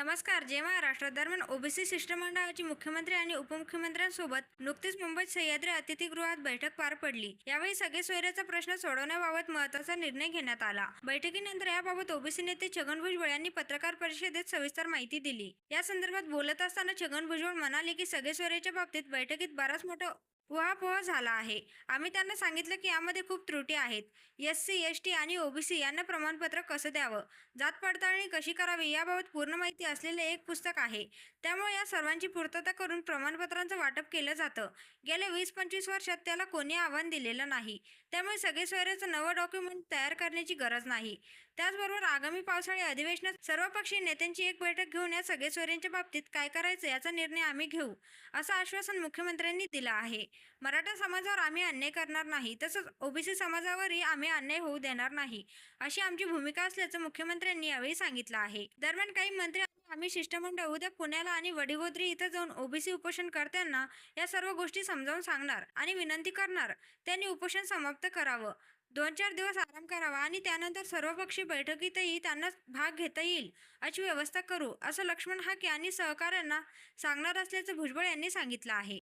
नमस्कार जय महाराष्ट्र दरम्यान ओबीसी शिष्टमंडळाची मुख्यमंत्री आणि उपमुख्यमंत्र्यांसोबत नुकतीच मुंबईत सह्याद्री अतिथीगृहात बैठक पार पडली. यावेळी सगळे सोयऱ्याचा प्रश्न सोडवण्याबाबत महत्त्वाचा निर्णय घेण्यात आला. बैठकीनंतर याबाबत ओबीसी नेते छगन भुजबळ यांनी पत्रकार परिषदेत सविस्तर माहिती दिली. या संदर्भात बोलत असताना छगन भुजबळ म्हणाले की सगळे सोयऱ्याच्या बाबतीत बैठकीत बराच मोठा उहापोह झाला आहे. आम्ही त्यांना सांगितलं की यामध्ये खूप त्रुटी आहेत. एस सी एस टी आणि ओबीसी यांना प्रमाणपत्र कसं द्यावं? जात पडताळणी कशी करावी याबाबत पूर्ण माहिती असलेले एक पुस्तक आहे. त्यामुळे या सर्वांची पूर्तता करून प्रमाणपत्रांचं वाटप केलं जातं. गेल्या वीस पंचवीस वर्षात त्याला कोणी आव्हान दिलेलं नाही. त्यामुळे सगळे सोयऱ्याचं नवं डॉक्युमेंट तयार करण्याची गरज नाही. त्याचबरोबर आगामी पावसाळी अधिवेशनात सर्वपक्षीय नेत्यांची एक बैठक घेऊन या सगळे सोयऱ्यांच्या बाबतीत काय करायचं याचा निर्णय आम्ही घेऊ असं आश्वासन मुख्यमंत्र्यांनी दिलं आहे. मराठा समाजावर आम्ही अन्याय करणार नाही तसंच ओबीसी समाजावरही आम्ही अन्याय होऊ देणार नाही अशी आमची भूमिका असल्याचं मुख्यमंत्र्यांनी यावेळी सांगितलं आहे. दरम्यान काही मंत्री आम्ही शिष्टमंडळ उद्या पुण्याला आणि वडिगोद्री इथं जाऊन ओबीसी उपोषणकर्त्यांना या सर्व गोष्टी समजावून सांगणार आणि विनंती करणार त्यांनी उपोषण समाप्त करावं दोन चार दिवस आराम करावा आणि त्यानंतर सर्वपक्षीय बैठकीतही त्यांना भाग घेता येईल अशी व्यवस्था करू असं लक्ष्मण हाके आणि सहकाऱ्यांना सांगणार असल्याचं भुजबळ यांनी सांगितलं आहे.